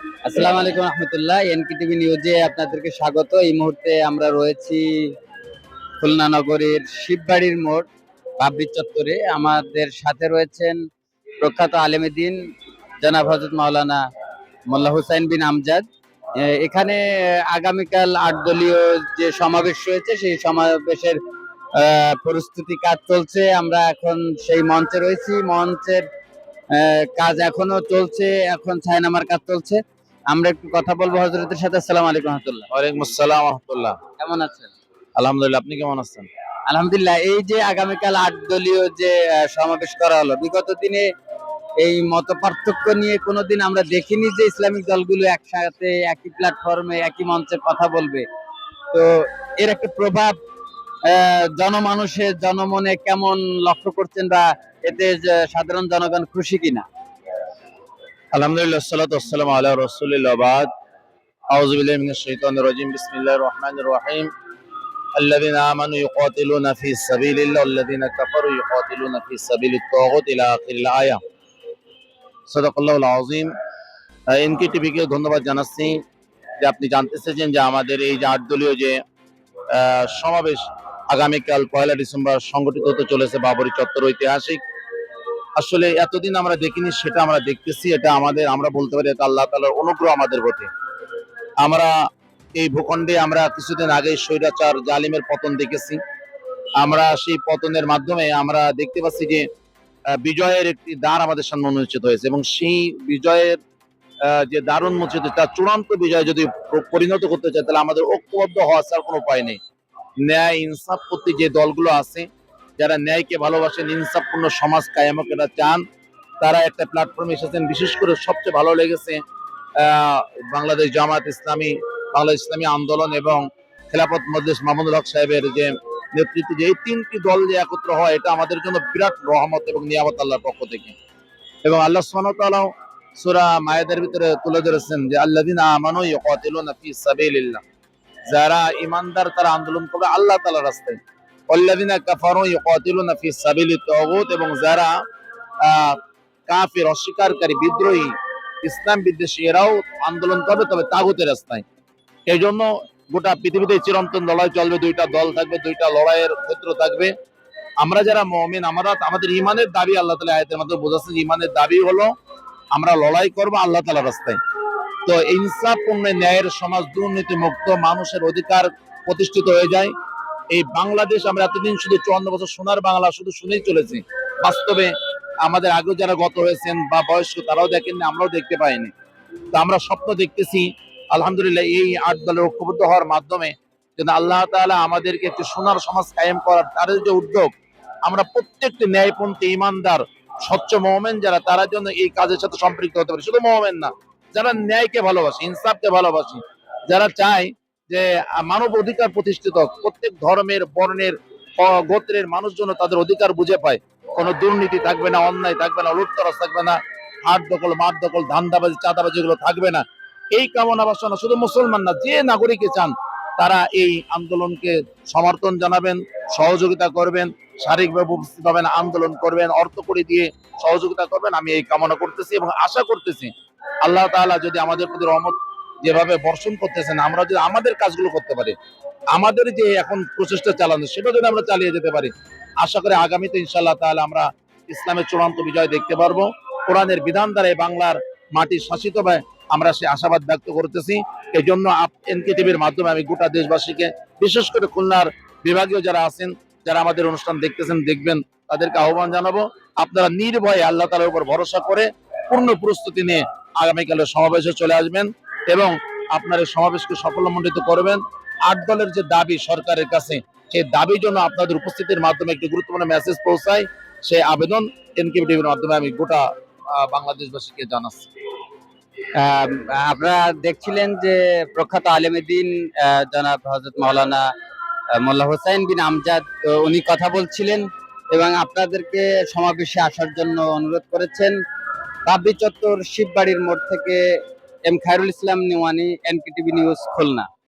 আসসালামু আলাইকুম রহমতুল্লাহ এনকিটিভি নিউজে আপনাদেরকে স্বাগত। এই মুহূর্তে আমরা রয়েছি খুলনা নগরীর শিববাড়ির মোড়, বাবরি চত্বরে। আমাদের সাথে রয়েছেন প্রখ্যাত আলেমেদিন জনাব হজরত মাওলানা মোল্লা হুসাইন বিন আমজাদ। এখানে আগামীকাল আট দলীয় যে সমাবেশ রয়েছে, সেই সমাবেশের প্রস্তুতি কাজ চলছে। আমরা এখন সেই মঞ্চে রয়েছি। মঞ্চের কাজ এখনও চলছে এখন ছায়নামার কাজ চলছে। আমরা একটু কথা বলব হজরতের সাথে। আসসালামু আলাইকুম রহমতুল্লাহ। ওয়ালাইকুম আসসালাম রহমতুল্লাহ। কেমন আছেন? আলহামদুলিল্লাহ আপনি কেমন আছেন? আলহামদুলিল্লাহ এই যে আগামীকাল আট দলীয় যে সমাবেশ করা হলো বিগত দিনে এই মত পার্থক্য নিয়ে কোনোদিন আমরা দেখিনি যে ইসলামিক দলগুলো একসাথে একই প্ল্যাটফর্মে একই মঞ্চে কথা বলবে। তো এর একটা প্রভাব আহ, জনমানুষের জনমনে কেমন লক্ষ্য করছেন বা এতে যে সাধারণ জনগণ খুশি কিনা আলহামদুলিল্লাহ সাল্লাতু ওয়াসসালামু আলা রাসূলিল্লাহ বাদ আউযু বিল্লাহি মিনাশ শাইতানির রাজিম বিসমিল্লাহির রহমানির রহিম الذين آمنوا يقاتلون في سبيل الله والذين كفروا يقاتلون في سبيل الطاغوت إلى آخر الآية صدق الله العظيم এনকে টিভিকে ধন্যবাদ জানাচ্ছি যে আপনি জানতে চেয়েছেন যে আমাদের এই যে আট দলীয় যে আহ, সমাবেশ আগামীকাল পয়লা ডিসেম্বর সংগঠিত হতে চলেছে বাবরি চত্বর ঐতিহাসিক আসলে এতদিন আমরা দেখিনি, সেটা আমরা দেখতেছি, এটা আমাদের, আমরা বলতে পারি এটা আল্লাহ তালার অনুগ্রহ আমাদের প্রতি আমরা এই ভূখণ্ডে আমরা কিছুদিন আগে স্বৈরাচার জালিমের পতন দেখেছি। আমরা সেই পতনের মাধ্যমে আমরা দেখতে পাচ্ছি যে বিজয়ের একটি দ্বার আমাদের সামনে উন্মোচিত হয়েছে এবং সেই বিজয়ের যে দ্বার উন্মোচিত তার চূড়ান্ত বিজয় যদি পরিণত করতে চায়, তাহলে আমাদের ঐক্যবদ্ধ হওয়া ছাড়া কোনো উপায় নেই। ন্যায়, ইনসাফ করতে যে দলগুলো আছে যারা ন্যায়কে ভালোবাসেন, ইনসাফপূর্ণ সমাজ কায়ামকেরা চান, তারা একটা প্ল্যাটফর্মে এসেছেন। বিশেষ করে সবচেয়ে ভালো লেগেছে বাংলাদেশ জামাত ইসলামী, বাংলাদেশ ইসলামী আন্দোলন এবং খেলাফত মজলিস মাহমুদুল হক সাহেবের যে নেতৃত্বে যে এই তিনটি দল যে একত্র হয়, এটা আমাদের জন্য বিরাট রহমত এবং নিয়ামত আল্লাহর পক্ষ থেকে। এবং আল্লাহ ওয়া তাআলা মায়েদের ভিতরে তুলে ধরেছেন যে, আল্লাযিনা আমানু সাবিলিল্লাহ। যারা ইমানদার তারা আন্দোলন করবে আল্লাহ তাআলার রাস্তায়। অল্লাদিনা কাফারু ইউকাতিলুনা ফি সাবিলি তাগুত এবং যারা কাফির অস্বীকারী বিদ্রোহী ইসলাম বিদ্বেষী এরাও আন্দোলন করবে, তবে তাগুতের রাস্তায়। এই জন্য গোটা পৃথিবীতে চিরন্তন লড়াই চলবে, দুইটা দল থাকবে, দুইটা লড়াইয়ের ক্ষেত্র থাকবে। আমরা যারা মমিন, আমরা, আমাদের ইমানের দাবি আল্লাহ তালা আয়তের মধ্যে বোঝাচ্ছে, ইমানের দাবি হলো আমরা লড়াই করব আল্লাহ তালা রাস্তায়। তো ইনসাফপূর্ণ ন্যায়ের সমাজ দুর্নীতি মুক্ত মানুষের অধিকার প্রতিষ্ঠিত হয়ে যায়। এই বাংলাদেশ আমরা এতদিন শুধু চুয়ান্ন বছর সোনার বাংলা শুধু শুনেই চলেছি। বাস্তবে আমাদের আগেও যারা গত হয়েছেন বা বয়স্ক তারাও দেখেননি, আমরাও দেখতে পাইনি। তো আমরা স্বপ্ন দেখতেছি, আলহামদুলিল্লাহ এই আট দলের ঐক্যবদ্ধ হওয়ার মাধ্যমে যেন আল্লাহ তাআলা আমাদেরকে একটি সোনার সমাজ কায়েম করার তাদের যে উদ্যোগ, আমরা প্রত্যেকটি ন্যায়পন্থী ইমানদার, স্বচ্ছ মোহামেন যারা, তারা জন্য এই কাজের সাথে সম্পৃক্ত হতে পারে। শুধু মোহামেন না, যারা ন্যায়কে ভালোবাসে, ইনসাফকে ভালোবাসে, যারা চায় যে মানব অধিকার প্রতিষ্ঠিত, প্রত্যেক ধর্মের, বর্ণের গোত্রের মানুষ যেন তাদের অধিকার বুঝে পায়। কোনো দুর্নীতি থাকবে না, অন্যায় থাকবে না, লুটতরাজ থাকবে না হাট দখল মাঠ দখল ধান্দাবাজি, চাঁদাবাজি এগুলো থাকবে না। এই কামনা বাসনা শুধু মুসলমান না, যে নাগরিকে চান, তারা এই আন্দোলনকে সমর্থন জানাবেন, সহযোগিতা করবেন, শারীরিকভাবে উপস্থিত হবেন, আন্দোলন করবেন, অর্থ করে দিয়ে সহযোগিতা করবেন। আমি এই কামনা করতেছি এবং আশা করতেছি, আল্লাহ তাআলা যদি আমাদের প্রতি রহমত যেভাবে বর্ষণ করতেছেন, আমরা যদি আমাদের কাজগুলো করতে পারি, আমাদের যে এখন প্রচেষ্টা চালানো, সেটা যদি আমরা চালিয়ে যেতে পারি, আশা করি আগামীতে ইনশাল্লাহ তাহলে আমরা ইসলামের চূড়ান্ত বিজয় দেখতে পারব। কোরআনের বিধান দ্বারা বাংলার মাটি শাসিত হয়, আমরা সে আশাবাদ ব্যক্ত করতেছি। এই জন্য এনকে টিভির মাধ্যমে আমি গোটা দেশবাসীকে, বিশেষ করে খুলনার বিভাগীয় যারা আছেন, যারা আমাদের অনুষ্ঠান দেখতেছেন, দেখবেন, তাদেরকে আহ্বান জানাব। আপনারা নির্ভয়ে আল্লাহ তালার উপর ভরসা করে পূর্ণ প্রস্তুতি নিয়ে আগামীকালের সমাবেশে চলে আসবেন। এবং আপনার এই সমাবেশকে সফলমণ্ডিত করবেন। আট দলের যে দাবি সরকারের কাছে সেই দাবির জন্য আপনাদের উপস্থিতির মাধ্যমে একটি গুরুত্বপূর্ণ মেসেজ পৌঁছায়। সেই আবেদন এনকেবি টিভির মাধ্যমে আমি গোটা বাংলাদেশবাসীকে জানাচ্ছি। আপনারা দেখছিলেন যে প্রখ্যাত আলেমেদিন জনাব হজরত মাওলানা আহ, মোল্লা হোসাইন বিন আমজাদ উনি কথা বলছিলেন এবং আপনাদেরকে সমাবেশে আসার জন্য অনুরোধ করেছেন। বাবরি চত্বর শিববাড়ির মোড় থেকে এম খায়রুল ইসলাম নিওয়ানি এনকেটিভি নিউজ খুলনা।